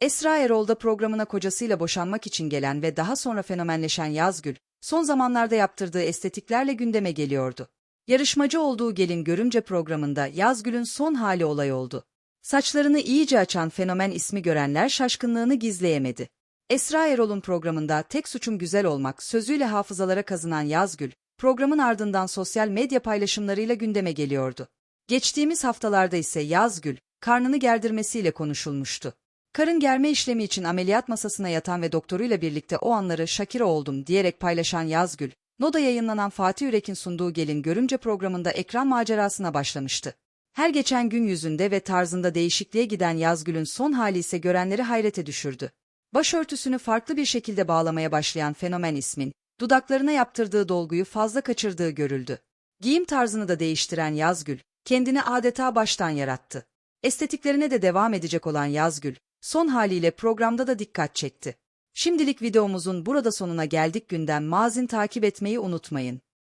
Esra Erol da programına kocasıyla boşanmak için gelen ve daha sonra fenomenleşen Yazgül, son zamanlarda yaptırdığı estetiklerle gündeme geliyordu. Yarışmacı olduğu Gelin Görümce programında Yazgül'ün son hali olay oldu. Saçlarını iyice açan fenomen ismi görenler şaşkınlığını gizleyemedi. Esra Erol'un programında tek suçum güzel olmak sözüyle hafızalara kazınan Yazgül, programın ardından sosyal medya paylaşımlarıyla gündeme geliyordu. Geçtiğimiz haftalarda ise Yazgül, karnını gerdirmesiyle konuşulmuştu. Karın germe işlemi için ameliyat masasına yatan ve doktoruyla birlikte o anları Şakira oldum diyerek paylaşan Yazgül, Noda yayınlanan Fatih Ürek'in sunduğu Gelin Görümce programında ekran macerasına başlamıştı. Her geçen gün yüzünde ve tarzında değişikliğe giden Yazgül'ün son hali ise görenleri hayrete düşürdü. Başörtüsünü farklı bir şekilde bağlamaya başlayan fenomen ismin, dudaklarına yaptırdığı dolguyu fazla kaçırdığı görüldü. Giyim tarzını da değiştiren Yazgül, kendini adeta baştan yarattı. Estetiklerine de devam edecek olan Yazgül, son haliyle programda da dikkat çekti. Şimdilik videomuzun burada sonuna geldik gündem mazin takip etmeyi unutmayın.